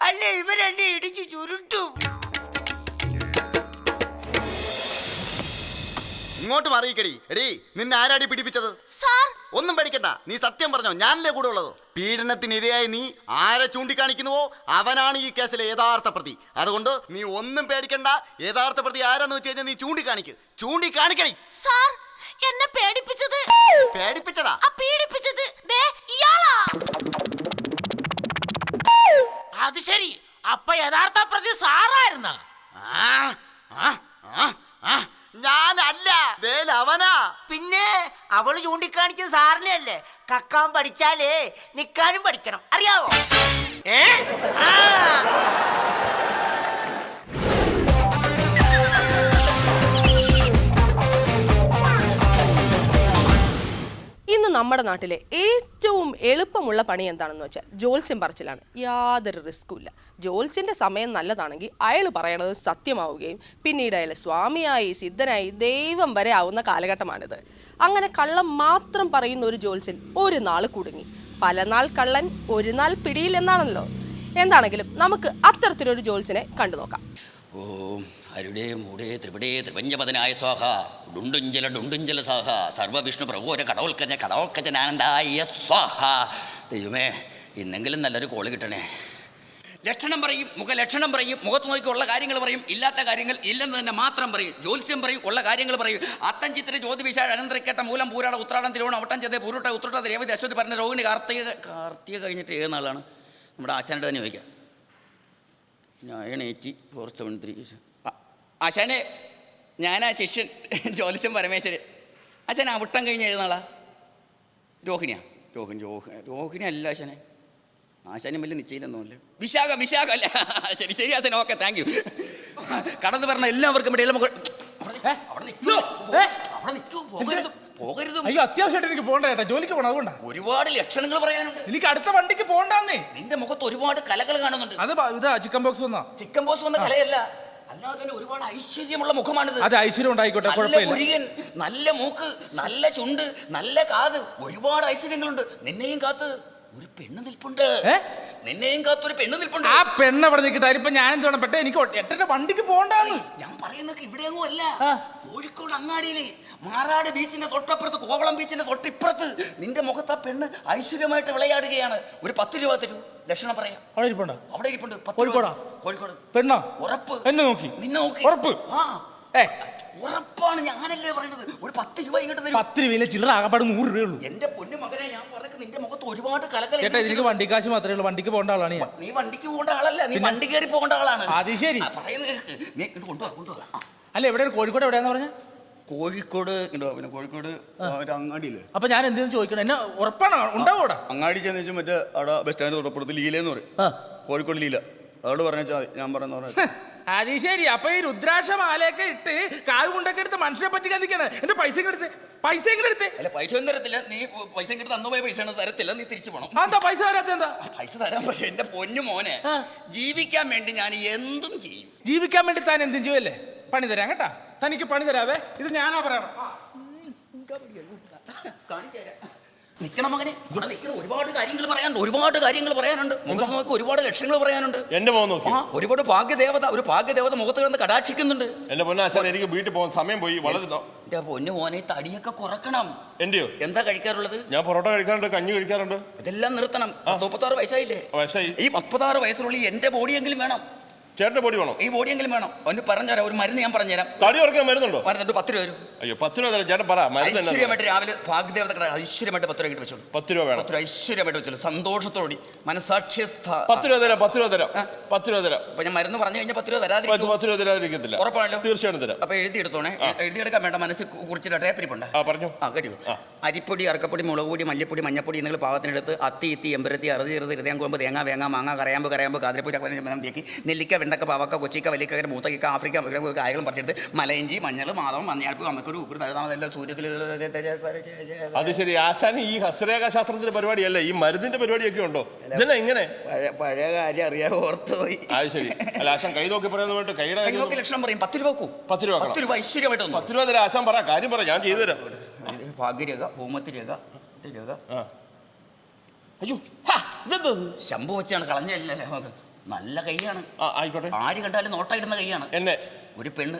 അല്ലേ ഇവരെന്നെ ഇടിച്ച് ചുരുട്ടും. ഇങ്ങോട്ട് മാറിയിക്കടി എടി നിന്നെ ആരാടി പിടിപ്പിച്ചത് സാർ. ഒന്നും പഠിക്കണ്ട നീ സത്യം പറഞ്ഞോ ഞാനല്ലേ കൂടെ ഉള്ളത്? പീഡനത്തിനിരയായി നീ ആരെ ചൂണ്ടിക്കാണിക്കുന്നുവോ? അവനാണ് ഈ കേസിലെ യഥാർത്ഥ പ്രതി. അതുകൊണ്ട് നീ ഒന്നും പേടിക്കണ്ട. യഥാർത്ഥ പ്രതി ആരാന്ന് വെച്ച് കഴിഞ്ഞാൽ നീ ചൂണ്ടിക്കാണിക്ക്. ചൂണ്ടിക്കാണിക്കണി സാർ എന്നെ പേടിപ്പിച്ചത് പേടിപ്പിച്ചതാ? ആ പീഡിപ്പിച്ചത് ദേ ഇയാളാ. അത് ശരി. അപ്പൊ യഥാർത്ഥ പ്രതി സാറായിരുന്ന. ആ, ആ, ആ, ആ. ഞാനല്ല. അവനാ പിന്നെ അവൾ ചൂണ്ടിക്കാണിച്ചത് സാറിനെ അല്ലേ? കക്കാൻ പഠിച്ചാലേ നിക്കാനും പഠിക്കണം. അറിയാവോ? ഏ? ആ. ഇന്ന് നമ്മുടെ നാട്ടിലെ ഏറ്റവും എളുപ്പമുള്ള പണി എന്താണെന്ന് വെച്ചാൽ ജോത്സ്യം പറച്ചിലാണ്. യാതൊരു റിസ്ക്കും ഇല്ല. ജോത്സ്യന്റെ സമയം നല്ലതാണെങ്കിൽ അയാൾ പറയണത് സത്യമാവുകയും പിന്നീട് അയാൾ സ്വാമിയായി സിദ്ധനായി ദൈവം വരെ ആവുന്ന കാലഘട്ടമാണിത്. അങ്ങനെ കള്ളം മാത്രം പറയുന്ന ഒരു ജോത്സ്യൻ ഒരു നാൾ കുടുങ്ങി. പല നാൾ കള്ളൻ ഒരു നാൾ പിടിയിൽ എന്നാണല്ലോ എന്താണെങ്കിലും നമുക്ക് അത്തരത്തിലൊരു ജോത്സ്യനെ കണ്ടു നോക്കാം അരുടേ മൂടേ ത്രിപിടേ ത്രിപഞ്ചപതനായ സ്വാഹ. ഡുണ്ടുഞ്ചല ഡുണ്ടുഞ്ചല സാഹ സർവവിഷ്ണു പ്രഭോര കടവൽക്കജ കടവൽക്കജനാനന്ദായ സ്വാഹ. ദൈവമേ ഇന്നെങ്കിലും നല്ലൊരു കോൾ കിട്ടണേ. ലക്ഷണം പറയും മുഖ ലക്ഷണം പറയും മുഖത്ത് നോക്കി ഉള്ള കാര്യങ്ങൾ പറയും ഇല്ലാത്ത കാര്യങ്ങൾ ഇല്ലെന്ന് തന്നെ മാത്രം പറയും ജ്യോത്സ്യം പറയും ഉള്ള കാര്യങ്ങൾ പറയും. അത്തം ചിത്ര ജ്യോതിവിശാ അനന്തരക്കേട്ട മൂലം പൂരാട ഉത്രാടം തിരുവോണം അവട്ടം ചെതേ പൂരുട്ട ഉത്രട്ട രേവതി അശ്വതി പറഞ്ഞ രോഹിണി കാർത്തിക കാർത്തിക കഴിഞ്ഞിട്ട് ഏത് നാളാണ്? നമ്മുടെ ആശാനോട് തന്നെ ചോദിക്കാം. ഞാൻ എയ്റ്റി ഫോർ സെവൻ ത്രീ ആശാനെ ഞാനാ ശിഷ്യൻ ജോലിസ്യം പരമേശ്വരൻ. അച്ഛൻ അവിട്ടം കഴിഞ്ഞ് എഴുതുന്നള രോഹിണിയാ. രോഹിണി രോഹി രോഹിണി അല്ല ആശാനെ. ആശാനും വലിയ നിശ്ചയില്ലെന്നോല്ല വിശാഖ വിശാഖ അല്ല. ശരി ശരി ആശാൻ ഓക്കെ താങ്ക് യു കടന്നു പറഞ്ഞ എല്ലാവർക്കും ഇടയിൽ നമുക്ക് പോകരുത് അയ്യോ അത്യാവശ്യമായിട്ട് എനിക്ക് പോകണ്ട ചേട്ടാ ജോലിക്ക് പോകണം അതുകൊണ്ടാ. ഒരുപാട് ലക്ഷണങ്ങൾ പറയാനുണ്ട്. എനിക്ക് അടുത്ത വണ്ടിക്ക് പോകണ്ടെന്നേ. നിന്റെ മുഖത്ത് ഒരുപാട് കലകൾ കാണുന്നുണ്ട്. അത് ഇതാ ചിക്കൻ ബോക്സ് വന്നാ? ചിക്കൻ ബോക്സ് വന്ന കലയല്ല. അല്ലാതെ തന്നെ ഒരുപാട് ഐശ്വര്യമുള്ള മുഖമാണിത്. അത് ഐശ്വര്യം ഉണ്ടായിക്കോട്ടെ നല്ല കുഴപ്പമില്ല. നല്ല മൂക്ക് നല്ല ചുണ്ട് നല്ല കാത് ഒരുപാട് ഐശ്വര്യങ്ങളുണ്ട്. നിന്നെയും കാത്ത് ഒരു പെണ്ണ് നിൽപ്പുണ്ട്. ഏ? നിന്നെയും കാത്ത് ഒരു പെണ്ണ് നിൽപ്പുണ്ട്. ആ പെണ്ണ് അവിടെ നിൽക്കട്ടെ അതിപ്പോ ഞാൻ എന്താണ് പെട്ടെ എനിക്ക് എട്ടന്റെ വണ്ടിക്ക് പോകണ്ടാന്ന്. ഞാൻ പറയുന്നൊക്കെ ഇവിടെ അങ്ങും അല്ല കോഴിക്കോട് അങ്ങാടിയിൽ മാറാട് ബീച്ചിന്റെ തൊട്ടപ്പുറത്ത് കോവളം ബീച്ചിന്റെ തൊട്ടിപ്പുറത്ത് നിന്റെ മുഖത്ത് ആ പെണ്ണ് ഐശ്വര്യമായിട്ട് വിളയാടുകയാണ്. ഒരു പത്ത് രൂപ തരൂ. ലക്ഷണം പറയാം. അവിടെ ഇരിപ്പുണ്ട്. അവിടെ ഇരിപ്പുണ്ട്. കോഴിക്കോടാ? കോഴിക്കോട്. പെണ്ണോ? ഉറപ്പ്. എന്നെ നോക്കി. നിന്നെ നോക്കി. ഉറപ്പ്? ആ. ഏ. ഉറപ്പാണ് ഞാനല്ലേ പറയുന്നത്. ഒരു പത്ത് രൂപ ഇങ്ങോട്ട് തരും. പത്ത് രൂപയിലെ ചില്ലറ ആകപ്പാട് നൂറ് രൂപയുള്ളൂ എന്റെ പൊന്നു മകനെ ഞാൻ പറയുന്നത് നിന്റെ മുഖത്ത് ഒരുപാട് കലക്കല ചേട്ടാ എനിക്ക് വണ്ടിക്കാശ് മാത്രമേ ഉള്ളൂ. വണ്ടിക്ക് പോകേണ്ട ആളാണ് ഞാൻ. നീ വണ്ടിക്ക് പോകേണ്ട ആളല്ല. നീ വണ്ടി കയറി പോകേണ്ട ആളാണ്. അത് ശരി. പറയുന്നത് നീ കൊണ്ടുവാ. ആ. അല്ല എവിടെയാണ്? കോഴിക്കോട് എവിടെയാന്ന് പറഞ്ഞ? കോഴിക്കോട് ഉണ്ടോ പിന്നെ കോഴിക്കോട് ഒരു അങ്ങാടിയില്ലേ? അപ്പൊ ഞാൻ എന്തെങ്കിലും ചോദിക്കണം? എന്നെ ഉറപ്പാണ് ഉണ്ടാവൂടാ. അങ്ങാടി ചെന്ന് വെച്ചാൽ മറ്റേ അവിടെ ബസ് സ്റ്റാൻഡ് തൊട്ടപ്പുറത്ത് ലീലെന്ന് പറയും. കോഴിക്കോട് ലീല. അതോട് പറഞ്ഞാൽ ഞാൻ പറഞ്ഞു അത് ശരി. അപ്പൊ ഈ രുദ്രാക്ഷ മാലയൊക്കെ ഇട്ട് കാവ് കൊണ്ടൊക്കെ എടുത്ത് മനുഷ്യനെ പറ്റി നിൽക്കാണ് എന്റെ പൈസ എടുത്ത് പൈസ ഇങ്ങനെ എടുത്ത്. അല്ല പൈസ ഒന്നും തരത്തില്ല. നീ പൈസ തന്നു പോയ പൈസ തരത്തില്ല. നീ തിരിച്ചു പോണം. എന്താ പൈസ തരാത്ത എന്താ? പൈസ തരാൻ പക്ഷെ എന്റെ പൊന്നു മോനെ ജീവിക്കാൻ വേണ്ടി ഞാൻ എന്തും ചെയ്യും. ജീവിക്കാൻ വേണ്ടി താൻ എന്തും ചെയ്യുമല്ലേ പണി തരാം കേട്ടാ. തനിക്ക് പണി തരാവേ. ഇത് ഞാനാ പറയണം. നിക്കണം മകനെ. ഇവിടെ നിൽക്കണം ഒരുപാട് കാര്യങ്ങൾ പറയാനുണ്ട്. ഒരുപാട് കാര്യങ്ങൾ പറയാനുണ്ട്. മുഖത്ത് നോക്കി ഒരുപാട് ലക്ഷ്യങ്ങൾ പറയാനുണ്ട്. എന്റെ മോൻ നോക്കി. ആ ഒരുപാട് ഭാഗ്യദേവത ഒരു ഭാഗ്യദേവത മുഖത്ത് കിടന്ന് കടാക്ഷിക്കുന്നുണ്ട്. എന്റെ പൊന്നാശാൻ എനിക്ക് വീട്ടിൽ പോകാൻ സമയം പോയി. വളരെ എന്റെ പൊന്നു മോനെ തടിയൊക്കെ കുറക്കണം. എന്റെയോ? എന്താ കഴിക്കാറുള്ളത്? ഞാൻ പൊറോട്ട കഴിക്കാറുണ്ട് കഞ്ഞി കഴിക്കാറുണ്ട്. ഇതെല്ലാം നിർത്തണം. മുപ്പത്താറ് വയസ്സായില്ലേ? വയസ്സായി. ഈ മുപ്പത്താറ് വയസ്സിനുള്ളിൽ എന്റെ ബോഡിയെങ്കിലും വേണം. ചേട്ടന്റെ ബോഡി വേണോ ഈ ബോഡിയെങ്കിലും വേണം അവന് പറഞ്ഞുതരാം ഒരു മരുന്ന് ഞാൻ പറഞ്ഞുതരാം തടി ഉറക്കാൻ മരുന്നുണ്ടോ മരുന്നുണ്ട് പത്ത് രൂപ വരും അയ്യോ പത്ത് രൂപ തരാം ചേട്ടൻ പറ മരുന്ന് എന്നാ? ഐശ്വര്യമായിട്ട് രാവിലെ ഭാഗ്യദേവത ഐശ്വര്യമായിട്ട് പത്ത് രൂപ കിട്ടി വെച്ചോളൂ പത്ത് രൂപ വേണം പത്ത് രൂപ ഐശ്വര്യമായിട്ട് വെച്ചോളൂ സന്തോഷത്തോടി മനസാക്ഷ്യസ്ഥ പത്ത് രൂപ തരാം പത്ത് രൂപ തരാം പത്ത് രൂപ തരാം അപ്പൊ ഞാൻ മരുന്ന് പറഞ്ഞു കഴിഞ്ഞാൽ പത്ത് രൂപ പത്ത് തരാതിരിക്കും പത്ത് രൂപ തരാതിരിക്കത്തില്ല ഉറപ്പാണല്ലോ തീർച്ചയായും തരാം അപ്പൊ എഴുതി എടുത്തോണേ എഴുതിയെടുക്കാൻ വേണ്ട മനസ്സിൽ കുറിച്ചിട്ട് ടേപ്പരിപ്പുണ്ട് ആ പറഞ്ഞു ആ കേട്ടോ അരിപ്പൊടി അറക്കപ്പൊടി മുളക് പൊടി മല്ലിപ്പൊടി മഞ്ഞപ്പൊടി എന്നുള്ള പാകത്തിനെടുത്ത് അത്തി ഇത്തി എമ്പരത്തി അറുതി ഇറുതി ഹൃദയം കുമ്പ് തേങ്ങ വേങ്ങ മാങ്ങ കറയാമ്പ് കറയാമ്പ് കാതിരപ്പൊടി തേക്കി നെല്ലിക്ക വെണ്ടക്ക പാവക്ക കൊച്ചിക്ക വലിക്ക മൂത്തക്ക ആഫ്രിക്ക കായകളും പറിച്ചെടുത്ത് മലയിഞ്ചി മഞ്ഞൾ മാതളം മഞ്ഞൾപ്പ് നമുക്കൊരു ഉപ്പ് തഴുതാമതെല്ലാം സൂര്യത്തിൽ അത് ശരി ആശാൻ ഈ ഹസ്തരേഖ ശാസ്ത്രത്തിന്റെ പരിപാടിയല്ല ഈ മരുന്നിന്റെ പരിപാടിയൊക്കെ ഉണ്ടോ ഇതന്നെ എങ്ങനെ പഴയ കാര്യം അറിയാതെ ഓർത്ത് പോയി അത് ശരി അല്ല ആശാൻ കൈ നോക്കി പറയുന്ന വേണ്ട കൈയുടെ കൈ നോക്കി ലക്ഷണം പറയും പത്ത് രൂപ പത്ത് രൂപ പത്ത് രൂപ ഐശ്വര്യമായിട്ട് പത്ത് രൂപ തരാം ആശാൻ പറ കാര്യം പറ ഞാൻ ചെയ്തു തരാം ഭാഗ്യരേഖ ഭൂമത്തി രേഖ അയ്യോ ഇതെന്ത് ശംഭു വെച്ചാണ് കളഞ്ഞല്ലേ നമുക്ക് നല്ല കൈയാണ്. ആ ആയിക്കോട്ടെ. ആര് കണ്ടാലും നോട്ടായിടുന്ന കൈയാണ്. എന്നെ? ഒരു പെണ്ണ്.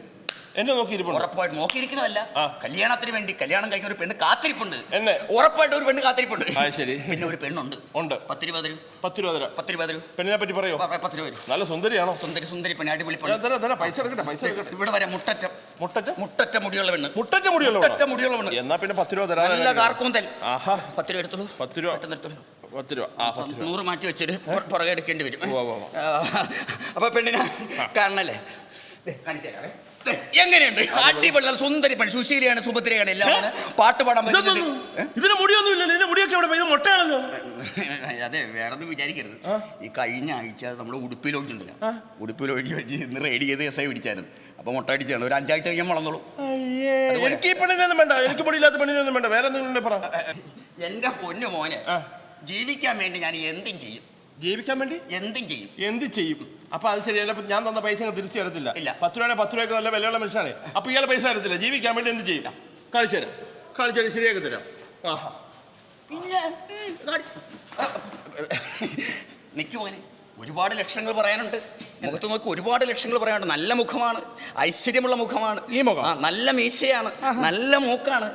എന്നെ നോക്കിയിരിപ്പുണ്ട്. ഉറപ്പായിട്ട് നോക്കിയിരിക്കുന്നതല്ല. കല്യാണത്തിന് വേണ്ടി കല്യാണം കഴിക്കുന്ന ഒരു പെണ്ണ് കാത്തിരിപ്പുണ്ട്. എന്നെ? ഉറപ്പായിട്ട് ഒരു പെണ്ണ് കാത്തിരിപ്പുണ്ട്. ആ, ശരി. പിന്നെ ഒരു പെണ്ണുണ്ട്. ഉണ്ട്. പത്ത് രൂപ തരൂ പത്ത് രൂപ. തരാം പത്ത് രൂപ തരൂ പെണ്ണിനെ പറ്റി പറയോ പ- പത്ത് രൂപ. തരൂ നല്ല സുന്ദരിയാണോ? സുന്ദരി സുന്ദരി പെണ്ണ് അടിപൊളി പെണ്ണ് തരാം തരാം. പൈസ എടുക്കട്ടെ പൈസ എടുക്കട്ടെ. ഇവിടെ വരെ മുട്ടറ്റം. മുട്ടറ്റ? മുട്ടറ്റ മുടിയുള്ള പെണ്ണ്. മുട്ടറ്റ മുടിയുള്ള മുട്ടറ്റ മുടിയുള്ള പെണ്ണ്. എന്നാ പിന്നെ പത്ത് രൂപ തരാം. നല്ല കാർക്കൂന്തൽ. ആഹാ. പത്ത് രൂപ എടുത്തോളൂ. പത്ത് രൂപ. പെട്ടെന്ന് എടുത്തോളൂ. പത്ത് രൂപ ആ പത്ത് രൂപ നൂറ് മാറ്റി വെച്ചൊരു പുറകെ എടുക്കേണ്ടി വരും. ഉവ്വ് ഉവ്വ് ഉവ്വ്. അപ്പൊ പെണ്ണിനെ കാണണല്ലേ? കാണിച്ചു തരാവേ. എങ്ങനെയുണ്ട്? അടിപൊളി. സുന്ദരി പണി സുശീലയാണ് സുഭദ്രയാണ് എല്ലാം പാട്ട് പാടാൻ പറ്റുന്നത്? ഇതിന് മുടിയൊന്നും ഇല്ലല്ലോ ഇതിന്റെ മുടിയൊക്കെ ഇവിടെ ഇത് മുട്ടയാണല്ലോ. അതെ വേറെ ഒന്നും വിചാരിക്കരുത് ഈ കഴിഞ്ഞ ആഴ്ച നമ്മൾ ഉടുപ്പിൽ ഒഴിച്ചിട്ടില്ല. ഉടുപ്പിൽ ഒഴിച്ച് വെച്ച് ഇന്ന് റെഡി ചെയ്ത് എസ് ഐ പിടിച്ചായിരുന്നു. അപ്പൊ മുട്ട അടിച്ചാണ്. ഒരു അഞ്ചാഴ്ച കഴിയാൻ വളർന്നോളൂ. എനിക്ക് ഈ പെണ്ണിനൊന്നും വേണ്ട. എനിക്ക് മുടിയില്ലാത്ത പെണ്ണിനൊന്നും വേണ്ട. വേറെ എന്തെങ്കിലും പറ. എന്റെ പൊന്നു മോനെ. ജീവിക്കാൻ വേണ്ടി ഞാൻ എന്തും ചെയ്യും. ജീവിക്കാൻ വേണ്ടി? എന്തും ചെയ്യും. എന്ത് ചെയ്യും? അപ്പൊ അത് ശരി ഞാൻ തന്ന പൈസ തിരിച്ചു തരത്തില്ല. ഇല്ല. പത്ത് രൂപ പത്ത് രൂപയ്ക്ക് നല്ല വിലയുള്ള മനുഷ്യനാണ്. അപ്പൊ ഇയാളെ പൈസ തരത്തില്ല. ജീവിക്കാൻ വേണ്ടി എന്ത് ചെയ്യും? കാണിച്ചു തരാം. കാണിച്ചു തരാം ശരിയാക്കി തരാം. ആഹാ. പിന്നെ നിൽക്കു മോനെ ഒരുപാട് ലക്ഷങ്ങൾ പറയാനുണ്ട്. മുഖത്ത് നോക്കി ഒരുപാട് ലക്ഷങ്ങൾ പറയാനുണ്ട്. നല്ല മുഖമാണ്. ഐശ്വര്യമുള്ള മുഖമാണ്. ഈ മുഖം? ആ, നല്ല മീശയാണ്. നല്ല മൂക്കാണ്.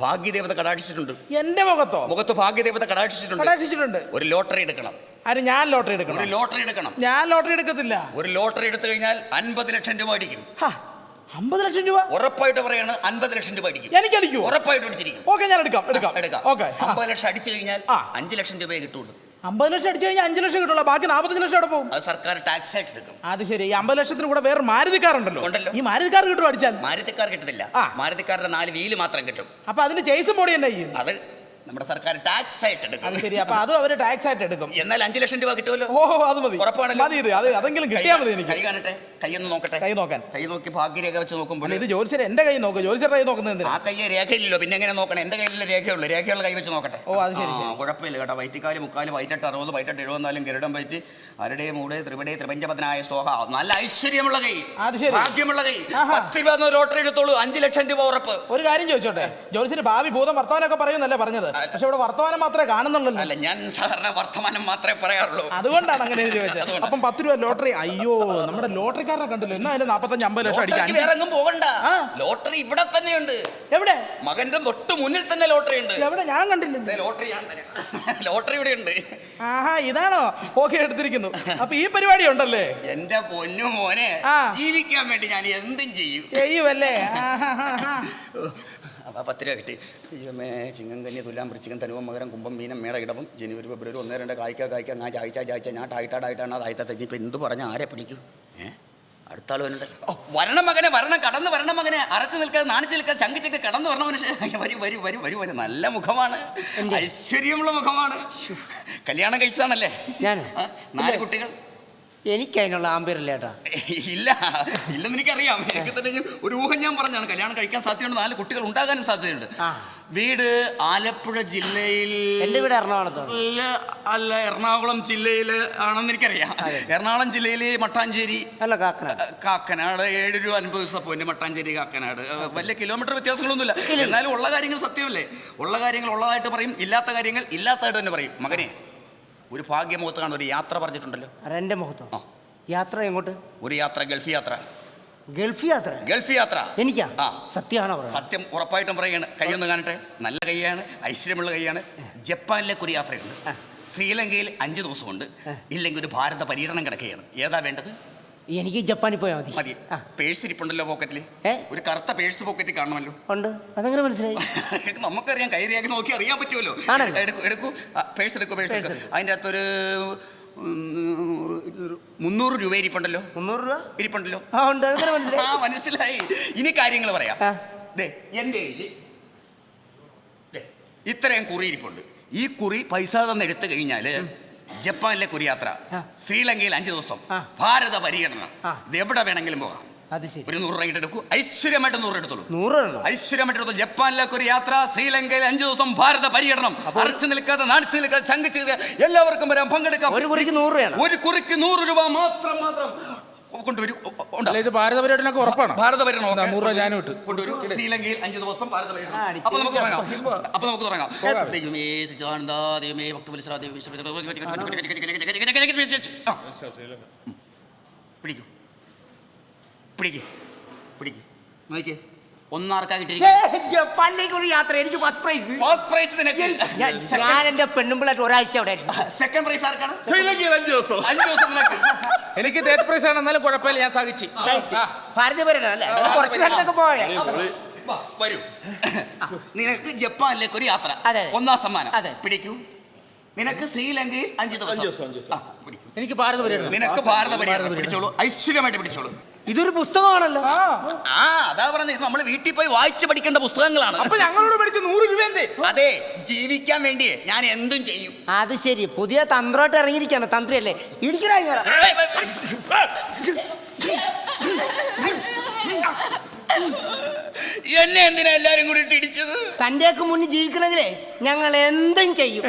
ഭാഗ്യദേവത കടാക്ഷിച്ചിട്ടുണ്ട്. എന്റെ മുഖത്തോ? മുഖത്ത് ഭാഗ്യദേവത കടാക്ഷിച്ചിട്ടുണ്ട്. കടാക്ഷിച്ചിട്ടുണ്ട്. ഒരു ലോട്ടറി എടുക്കണം. ആര് ഞാൻ ലോട്ടറി എടുക്കണം? ഒരു ലോട്ടറി എടുക്കണം. ഞാൻ ലോട്ടറി എടുക്കത്തില്ല. ഒരു ലോട്ടറി എടുത്തു കഴിഞ്ഞാൽ അൻപത് ലക്ഷം രൂപ അടിക്കും. ഹാ, അമ്പത് ലക്ഷം രൂപ? ഉറപ്പായിട്ട് പറയാണ് അൻപത് ലക്ഷം രൂപ അടിക്കും. എനിക്കടിക്കൂ ഉറപ്പായിട്ട് അടിച്ചിരിക്കും. ഓക്കെ ഞാൻ എടുക്കാം എടുക്കാം. എടുക്കാം. ഓക്കെ അമ്പത് ലക്ഷം അടിച്ചു കഴിഞ്ഞാൽ ആ. അഞ്ച് ലക്ഷം രൂപയെ കിട്ടുള്ളൂ. അമ്പത് ലക്ഷം അടിച്ചു കഴിഞ്ഞാൽ അഞ്ച് ലക്ഷം കിട്ടുള്ളൂ. ബാക്കി നാൽപ്പത്തഞ്ച് ലക്ഷം അവിടെ പോകും? അത് സർക്കാർ ടാക്സ് ആയിട്ട് എടുക്കും. അത് ശരി. ഈ അമ്പത് ലക്ഷത്തിന് കൂടെ വേറെ മാരുതിക്കാറുണ്ടല്ലോ ഉണ്ടല്ലോ. ഉണ്ടല്ലോ. ഈ മാരുതിക്കാർ കാർ കിട്ടും അടിച്ചാൽ? മാരുതിക്കാർ കിട്ടത്തില്ല ആ. മാരുതിക്കാരുടെ നാല് വീൽ മാത്രം കിട്ടും. അപ്പൊ അതിന് ചേസും ബോഡി തന്നെ ചെയ്യും? അത് നമ്മുടെ സർക്കാർ ടാക്സ് ആയിട്ട് അത് എടുക്കും ശരി അപ്പൊ അതും അവർ ടാക്സ് ആയിട്ട് എടുക്കും. എന്നാൽ അഞ്ച് ലക്ഷം രൂപ കിട്ടുമല്ലോ? ഓ അത് മതി. ഉറപ്പാണല്ലോ? മതി ഇത് അത് അതെങ്കിലും കിട്ടിയാൽ മതി എനിക്ക്. കൈ കാണട്ടെ? കൈ ഒന്ന് നോക്കട്ടെ? കൈ നോക്കാൻ. കൈ നോക്കി ഭാഗ്യരേഖ വെച്ച് നോക്കുമ്പോൾ അല്ല ഇത് ജോലിസർ എന്റെ കൈ നോക്ക്. ജോലിസറുടെ കൈ നോക്കുന്നത് എന്തിനാ? ആ കയ്യെ രേഖയില്ലല്ലോ. പിന്നെ എങ്ങനെ നോക്കണം? എന്റെ കയ്യിൽ രേഖയുള്ളൂ. രേഖയുള്ള കൈ വെച്ച് നോക്കട്ടെ. ഓ, അത് ശരി, ആ, കുഴപ്പമില്ല കേട്ടോ. വൈറ്റിക്കാൽ മുക്കാൽ വൈറ്റെട്ട് അറുപത് വൈറ്റെട്ട് എഴുപത്തിനാലും ഗരുഡം പറ്റി അരുടെ മൂട് ത്രിപടി ത്രിപഞ്ചപതനായ സോഹ. നല്ല ഐശ്വര്യമുള്ള കൈ. അത് ശരി. ഭാഗ്യമുള്ള കൈ. ആഹാ. പത്ത് രൂപ എന്ന ലോട്ടറി എടുത്തോളൂ. അഞ്ച് ലക്ഷം രൂപ ഉറപ്പ്. ഒരു കാര്യം ചോദിച്ചോട്ടെ? ജോലിസിന്റെ ഭാവി ഭൂതം വർത്തമാനമൊക്കെ പറയുന്നല്ലേ പറഞ്ഞത്? പക്ഷെ ഇവിടെ വർത്തമാനം മാത്രമേ കാണുന്നുള്ളൂ. അല്ല ഞാൻ സാധാരണ വർത്തമാനം മാത്രമേ പറയാറുള്ളൂ. അതുകൊണ്ടാണ് അങ്ങനെ അതുകൊണ്ടാ. അപ്പം പത്ത് രൂപ ലോട്ടറി. അയ്യോ നമ്മുടെ ലോട്ടറിക്കാരനെ കണ്ടല്ലോ? എന്നാ അതിന്റെ നാപ്പത്തഞ്ച് അമ്പത് ലക്ഷം അടിക്കാൻ? ഇറങ്ങും പോകണ്ട. ലോട്ടറി ഇവിടെ തന്നെയുണ്ട്. എവിടെ? മകന്റെ തൊട്ട് മുന്നിൽ തന്നെ ലോട്ടറി ഉണ്ട്. എവിടെ? ഞാൻ കണ്ടില്ലേ. ലോട്ടറി ഞാൻ ലോട്ടറി ഇവിടെ ഉണ്ട്. ആഹാ ഇതാണോ? ഓക്കെ എടുത്തിരിക്കുന്നു. അപ്പൊ ഈ പരിപാടി ഉണ്ടല്ലേ? എന്റെ പൊന്നു മോനെ ജീവിക്കാൻ വേണ്ടി ഞാൻ എന്തും ചെയ്യും. ചെയ്യുമല്ലേ ആഹാഹാഹാ. അപ്പൊ പത്ത് രൂപ കിട്ടി അയ്യമേ ചിങ്ങം കന്നി തുലാം വൃശ്ചികം തനുവം മകരം കുംഭം മീനം മേട ഇടവും ജനുവരി ഫെബ്രുവരി ഒന്ന് രണ്ട് കായ്ക്ക കായ്ക്ക ഞാൻ ചായ്ച്ച ചായ്ച്ച ഞാൻ ടായിട്ടാടായിട്ടാണ് അത് ആയിത്ത തെറ്റി ഇപ്പം എന്ത് പറഞ്ഞ ആരെ പിടിക്കും? ഏ? അടുത്ത ആൾ വരുന്നുണ്ട്. ഓ വരണ മകനെ വരണം കടന്ന് വരണ മകനെ അരച്ചു നിൽക്കാതെ നാണിച്ചു നിൽക്കാതെ ചങ്കിച്ചൊക്കെ കടന്ന് വരണ മനുഷ്യൻ വരി വരി വരി വരി വരൂ നല്ല മുഖമാണ്. ഐശ്വര്യമുള്ള മുഖമാണ്. കല്യാണം കഴിച്ചതാണല്ലേ? ഞാൻ നാല് കുട്ടികൾ. എനിക്ക് അതിനുള്ള ഏട്ടാ? ചേട്ടാ ഇല്ല ഇല്ലെന്ന് എനിക്കറിയാം. എനിക്ക് തന്നെ ഞാൻ ഒരു ഊഹം ഞാൻ പറഞ്ഞാണ് കല്യാണം കഴിക്കാൻ സാധ്യതയുണ്ട്. നാല് കുട്ടികൾ ഉണ്ടാകാനും സാധ്യതയുണ്ട്. ആ. വീട് ആലപ്പുഴ ജില്ലയിൽ എന്റെ വീട് എറണാകുളത്താണ് അല്ല അല്ല എറണാകുളം ജില്ലയിൽ ആണെന്ന് എനിക്കറിയാം. എറണാകുളം ജില്ലയിലെ മട്ടാഞ്ചേരി അല്ല കാക്കനാട്. കാക്കനാട് ഏഴ് രൂപ അൻപത് ദിവസം പോയിന്റ് മട്ടാഞ്ചേരി കാക്കനാട്. വലിയ കിലോമീറ്റർ വ്യത്യാസങ്ങളൊന്നുമില്ല. എന്നാലും ഉള്ള കാര്യങ്ങൾ സത്യമല്ലേ? ഉള്ള കാര്യങ്ങൾ ഉള്ളതായിട്ട് പറയും. ഇല്ലാത്ത കാര്യങ്ങൾ ഇല്ലാത്തതായിട്ട് തന്നെ പറയും. മകനെ ഒരു ഭാഗ്യമുഖത്ത് കാണുന്ന ഒരു യാത്ര പറഞ്ഞിട്ടുണ്ടല്ലോ. എന്റെ മുഖത്തോ ആ. യാത്ര എങ്ങോട്ട്? ഒരു യാത്ര ഗൾഫ് യാത്ര. ഗൾഫ് യാത്ര? ഗൾഫ് യാത്ര. എനിക്കാ? ആ. സത്യമാണോ പറയുന്നത്? സത്യം ഉറപ്പായിട്ടും പറയുകയാണ്. കൈയൊന്ന് കാണട്ടെ. നല്ല കൈയാണ് ഐശ്വര്യമുള്ള കൈയാണ്. ജപ്പാനിലേക്ക് ഒരു യാത്രയുണ്ട്. ശ്രീലങ്കയിൽ അഞ്ച് ദിവസമുണ്ട്. ഇല്ലെങ്കിൽ ഒരു ഭാരത പര്യടനം കിടക്കുകയാണ്. ഏതാ വേണ്ടത്? എനിക്ക് ജപ്പാനിൽ പോയാൽ മതി. മതി. ആ. പേഴ്സ് ഇരിപ്പുണ്ടല്ലോ പോക്കറ്റിൽ ഏ? ഒരു കറുത്ത പേഴ്സ് പോക്കറ്റിൽ കാണുമല്ലോ. ഉണ്ട്. അതെങ്ങനെ മനസ്സിലായി? നമുക്കറിയാം കയറിയാക്കി നോക്കി അറിയാൻ പറ്റുമല്ലോ. ആണല്ലോ. എടുക്കൂ എടുക്കൂ. പേഴ്സ് എടുക്കൂ പേഴ്സ് എടുക്കൂ. അതിന്റെ അകത്തൊരു ഉം, മുന്നൂറ് രൂപ ഇരിപ്പുണ്ടല്ലോ. മുന്നൂറ് രൂപ? ഇരിപ്പുണ്ടല്ലോ. ആ ഉണ്ട്. അതെങ്ങനെ ആ മനസ്സിലായി. മനസ്സിലായി ഇനി കാര്യങ്ങൾ പറയാം. ആ. ദേ എന്റെ കയ്യിൽ ദേ, ഇത്രയും കുറി ഇരിപ്പുണ്ട്. ഈ കുറി പൈസ തന്നെ എടുത്തു ജപ്പാനിലെ കുറി യാത്ര. ശ്രീലങ്കയിൽ അഞ്ചു ദിവസം. ഭാരത പര്യടനം. ഇത് എവിടെ വേണമെങ്കിലും പോകാം. അത് ശരി. ഒരു നൂറ് രൂപ എടുക്കൂ ഐശ്വര്യമായിട്ട് നൂറ് എടുത്തോളൂ. നൂറ് ഐശ്വര്യമായിട്ട് എടുത്തോളൂ. ജപ്പാനിലേക്ക് ഒരു യാത്ര ശ്രീലങ്കയിൽ അഞ്ചു ദിവസം ഭാരത പര്യടനം. അറച്ചു നിൽക്കാതെ നാണിച്ചു നിൽക്കാതെ ശങ്കിച്ചു എല്ലാവർക്കും വരാം. പങ്കെടുക്കാം. ഒരു കുറിക്ക് നൂറ് ഒരു കുറിക്ക് നൂറ് രൂപ മാത്രം മാത്രം. കൊണ്ടുവരൂ ഉണ്ടോ? അല്ല ഇത് ഭാരത പര്യടനൊക്കെ ഉറപ്പാണ് ഭാരത പര്യടനം ഓക്കേ. നൂറ് രൂപ ഞാനും ഇട്ടു. കൊണ്ടുവരും. ശ്രീലങ്കയിൽ അഞ്ച് ദിവസം ഭാരത പര്യടനം അപ്പൊ നമുക്ക് തുടങ്ങാം. അപ്പൊ നമുക്ക് തുടങ്ങാം. ദൈവമേ സച്ചിദാനന്ദ ദൈവമേ ഭക്തവത്സര ദൈവമേ. പിടിക്കൂ. പിടിക്കൂ. പിടിക്കൂ. നോക്കിയേ. ഒന്നാർക്കാ കിട്ടിയിരിക്കുന്നത് ജപ്പാനിലേക്ക് ഒരു യാത്ര എനിക്ക് ഫസ്റ്റ് പ്രൈസ് ഫസ്റ്റ് പ്രൈസ് നിനക്ക്. ഞാൻ എന്റെ പെണ്ണുമ്പിളായിട്ട് ഒരാഴ്ച അവിടെ സെക്കൻഡ് പ്രൈസ് ആർക്കാണ്? ശ്രീലങ്കയിൽ അഞ്ച് ദിവസം. അഞ്ച് ദിവസം നിനക്ക്. എനിക്ക് തേർഡ് പ്രൈസ് ആണ് എന്നാലും കുഴപ്പമില്ല ഞാൻ സഹിച്ചു. ഭാരത അല്ലേ? കുറച്ച് പോയാ വരൂ. നിനക്ക് ജപ്പാനിലേക്ക് ഒരു യാത്ര. ഒന്നാം സമ്മാനം. അതെ. പിടിക്കൂ. നിനക്ക് ശ്രീലങ്കയിൽ അഞ്ച് ദിവസം എനിക്ക് ഭാരത നിനക്ക് ഭാരത പര്യടനം. പിടിച്ചോളൂ. ഐശ്വര്യമായിട്ട് പിടിച്ചോളൂ. ഇതൊരു പുസ്തകമാണല്ലോ. ആ. അതാ പറഞ്ഞത് നമ്മൾ വീട്ടിൽ പോയി വായിച്ച് പഠിക്കേണ്ട പുസ്തകങ്ങളാണ്. അപ്പൊ ഞങ്ങളോട് പഠിച്ച നൂറ് രൂപ എന്തേ? അതെ ജീവിക്കാൻ വേണ്ടി ഞാൻ എന്തും ചെയ്യും. അത് ശരി പുതിയ തന്ത്രമായിട്ട് ഇറങ്ങിയിരിക്കാണ് തന്ത്രിയല്ലേ? ഇടിക്കടാ ഇങ്ങനെ എന്നെ എന്തിനാ എല്ലാരും കൂടി ഇടിച്ചത്? തന്റെയൊക്കെ മുന്നിൽ ജീവിക്കണമെങ്കിലേ ഞങ്ങൾ എന്തും ചെയ്യും.